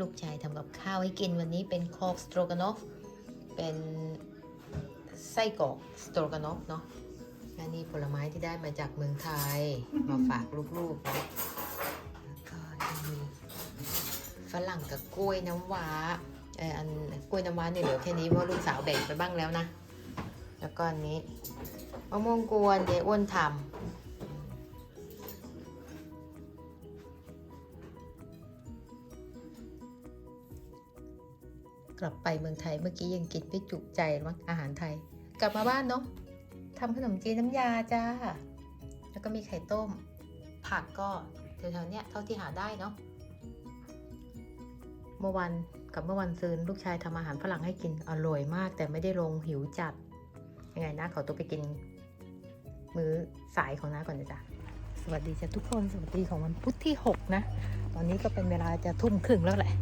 ลูกชายทำกับข้าวให้กินวันนี้เป็นคอกสโตรกานอฟเป็นไส้กรอกสโตรกานอฟเนาะอันนี้ผลไม้ที่ได้มาจากเมืองไทยมาฝากลูกๆแล้วก็มีฝรั่งกับกล้วยน้ำว้าเอออันกล้วยน้ำว้าเนี่ยเหลือแค่นี้เพราะลูกสาวแบ่งไปบ้างแล้วนะ แล้วก็อันนี้มะม่วงกวนเดี๋ยอ้วนทำ กลับไปเมืองไทยเมื่อกี้ยังกินไม่จุใจมั้งอาหารไทย กลับมาบ้านเนาะทำขนมจีนน้ำยาจ้า แล้วก็มีไข่ต้ม ผักก็แถวๆเนี้ยเท่าที่หาได้เนาะเมื่อวันกับเมื่อวันซืนลูกชายทำอาหารฝรั่งให้กินอร่อยมาก แต่ไม่ได้ลงหิวจัด ยังไงนะขอตัวไปกิน มื้อสายของน้าก่อนนะจ๊ะสวัสดีจ้ะทุกคนสวัสดีของวันพุธที่ 6 นะ ตอนนี้ก็เป็นเวลาจะทุ่มครึ่งแล้วแหละ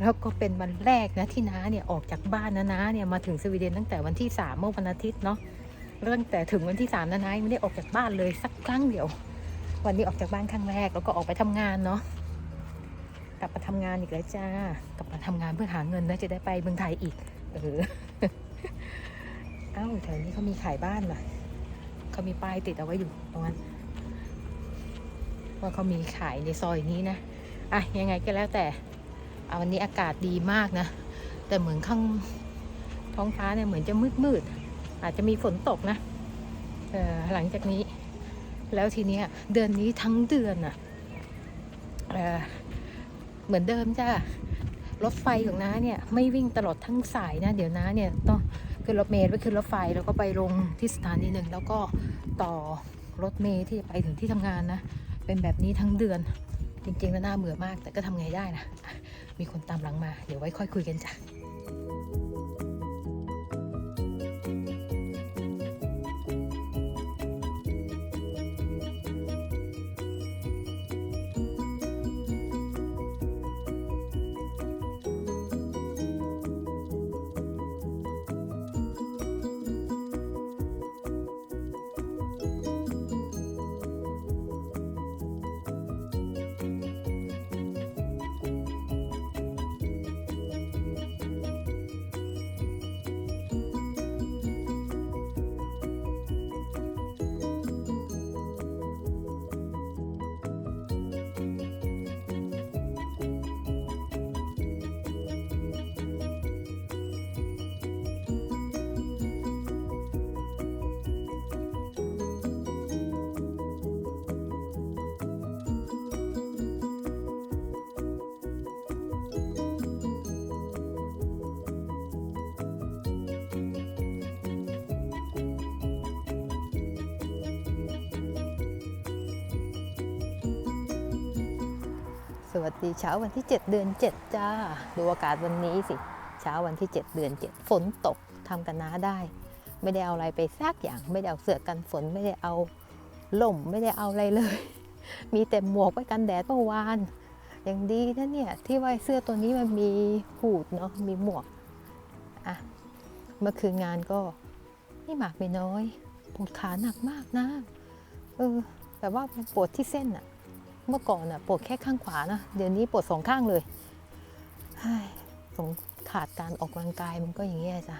แล้วก็เป็นวันแรกนะที่น้าเนี่ยออกจากบ้านนะน้าเนี่ยมาถึงสวีเดนตั้งแต่วันที่สามเมื่อวันอาทิตย์เนาะแล้วตั้งแต่ถึงวันที่สามนะน้ายังไม่ได้ออกจากบ้านเลยสักครั้งเดียว วันนี้ออกจากบ้านครั้งแรกแล้วก็ออกไปทำงานเนาะกลับมาทำงานอีกแล้วจ้ากลับมาทำงานเพื่อหาเงินแล้วจะได้ไปเมืองไทยอีกเออเอ้าแถวนี้เขามีขายบ้านว่ะเขามีป้ายติดเอาไว้อยู่ตรงนั้นว่าเขามีขายในซอยนี้นะอะยังไงก็แล้วแต่ วันนี้อากาศดีมากนะ แต่เหมือนข้างท้องฟ้าเนี่ยเหมือนจะมืดมืดอาจจะมีฝนตกนะหลังจากนี้ แล้วทีเนี้ยเดือนนี้ทั้งเดือนน่ะเเหมือนเดิมจ้ารถไฟของน้าเนี่ยไม่วิ่งตลอดทั้งสายนะเดี๋ยวน้าเนี่ยต้องขึ้นรถเมล์ไปขึ้นรถไฟแล้วก็ไปลงที่สถานีหนึ่งแล้วก็ต่อรถเมล์ที่จะไปถึงที่ทำงานนะ เป็นแบบนี้ทั้งเดือน จริงๆแล้วหน้าเบื่อมาก แต่ก็ทำไงได้นะ มีคนตามหลังมา เดี๋ยวไว้ค่อยคุยกันจ้ะ วัสดีเช้าวันที่ 7 เดือน 7 จ้า ดูอากาศวันนี้สิ เช้าวันที่ 7 เดือน 7 ฝนตกทำกันน้าได้ ไม่ได้เอาอะไรไปซักอย่างไม่ได้เอาเสื้อกันฝนไม่ได้เอาล่มไม่ได้เอาอะไรเลย มีแต่หมวกไว้กันแดดเมื่อวานอย่างดีนะเนี่ยที่ว่าเสื้อตัวนี้มันมีหูดเนาะมีหมวกอะเมื่อคืนงานก็ไม่หมากไม่น้อยปวดขาหนักมากนะเออแต่ว่ามันปวดที่เส้นอะ เมื่อก่อนอะปวดแค่ข้างขวานะเดี๋ยวนี้ปวดสองข้างเลยสงขาดการออกกำลังกายมันก็อย่างเงี้ยจ้ะ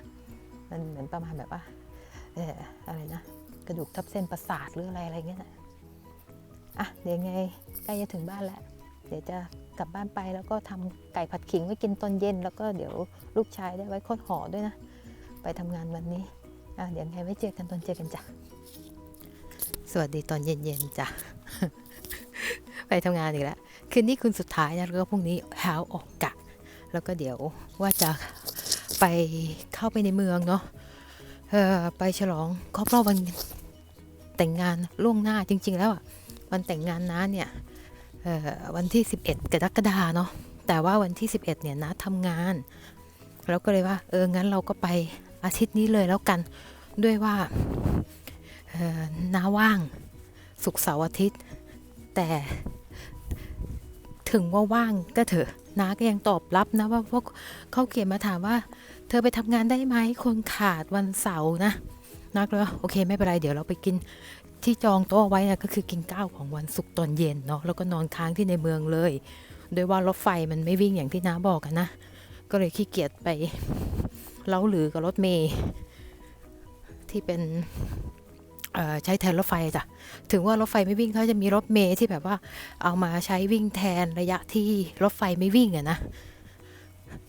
มันเหมือนประมาณแบบว่าเอออะไรนะกระดูกทับเส้นประสาทหรืออะไรอะไรเงี้ยนะอะเดี๋ยวไงใกล้จะถึงบ้านแล้วเดี๋ยวจะกลับบ้านไปแล้วก็ทำไก่ผัดขิงไว้กินตอนเย็น แล้วก็เดี๋ยวลูกชายได้ไว้คดห่อด้วยนะ ไปทำงานวันนี้อะเดี๋ยวไงไว้เจอกันตอนเจอกันจ้ะสวัสดีตอนเย็นๆจ้ะ ไปทำงานอีกแล้วคืนนี้คืนสุดท้ายนะแล้วก็พรุ่งนี้เช้าออกกะ แล้วก็เดี๋ยวว่าจะไปเข้าไปในเมืองเนาะเออไปฉลองครอบรอบวันแต่งงานล่วงหน้าจริง ๆ แล้วอะวันแต่งงานน้าเนี่ยวันที่ 11 กรกฎาเนาะแต่ว่าวันที่ 11เนี่ยน้าทำงานแล้วก็เลยว่าเอองั้นเราก็ไปอาทิตย์นี้เลยแล้วกันด้วยว่าน้าว่างศุกร์เสาร์อาทิตย์ แต่ ถึงว่าว่างก็เถอะน้าก็ยังตอบรับนะว่าพวกเขาเขียนมาถามว่า เธอไปทำงานได้ไหมคนขาดวันเสาร์นะนักเลยว่าโอเคไม่เป็นไรเดี๋ยวเราไปกินที่จองโต๊ะไว้นะก็คือกินข้าวของวันศุกร์ตอนเย็นเนาะแล้วก็นอนค้างที่ในเมืองเลย โดยว่ารถไฟมันไม่วิ่งอย่างที่น้าบอกนะ ก็เลยขี้เกียจไปเล้าหรือกับรถเมย์ที่เป็น ใช้แทนรถไฟจ้ะ ถึงว่ารถไฟไม่วิ่งเขาจะมีรถเมย์ที่แบบว่าเอามาใช้วิ่งแทนระยะที่รถไฟไม่วิ่งอะนะ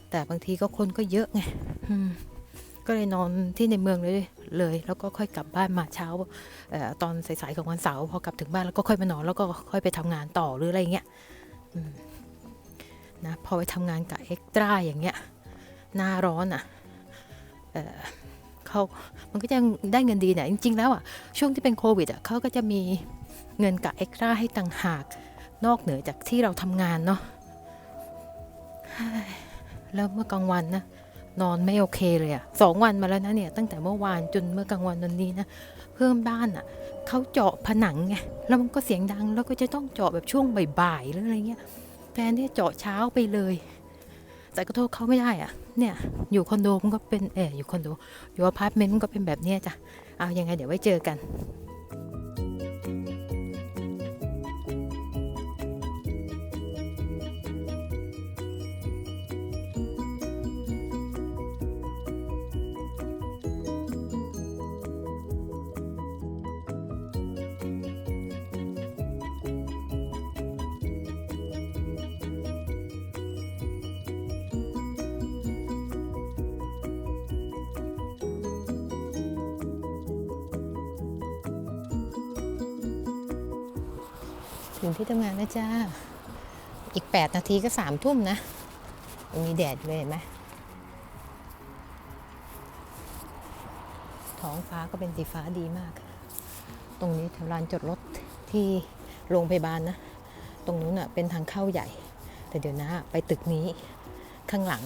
แต่บางทีก็คนก็เยอะไงก็เลยนอนที่ในเมืองเลยเลย แล้วก็ค่อยกลับบ้านมาเช้าออตอนสายๆของวันเสาร์พอกลับถึงบ้านแล้วก็ค่อยมานอนแล้วก็ค่อยไปทำงานต่อหรืออะไรเงี้ยนะพอไปทำงานกับเอ็กตร้าอย่างเงี้ยหน้าร้อนอะ เขามันก็จะได้เงินดีเนี่ยจริง ๆ แล้วอะช่วงที่เป็นโควิดอะเขาก็จะมีเงินกับเอ็กซ์ตร้าให้ต่างหากนอกเหนือจากที่เราทำงานเนาะแล้วเมื่อกลางวันนะนอนไม่โอเคเลยอะสองวันมาแล้วนะเนี่ยตั้งแต่เมื่อวานจนเมื่อกลางวันวันนี้นะเพื่อนบ้านอะเขาเจาะผนังไงแล้วมันก็เสียงดังแล้วก็จะต้องเจาะแบบช่วงบ่ายๆหรืออะไรเงี้ยแทนที่จะเจาะเช้าไปเลย แต่ก็โทษเขาไม่ได้อะเนี่ย อยู่คอนโดมันก็เป็นเอออยู่คอนโด อยู่อพาร์ตเมนต์มันก็เป็นแบบเนี้ยจ้ะ เอายังไงเดี๋ยวไว้เจอกัน ถึงที่ทำงานแล้วจ้า อีก 8 นาทีก็สามทุ่มนะยังมีแดดเลยเห็นไหมท้องฟ้าก็เป็นสีฟ้าดีมาก ตรงนี้แถวลานจอดรถที่โรงพยาบาลนะ ตรงนู้นอะเป็นทางเข้าใหญ่ แต่เดี๋ยวนะไปตึกนี้ข้างหลัง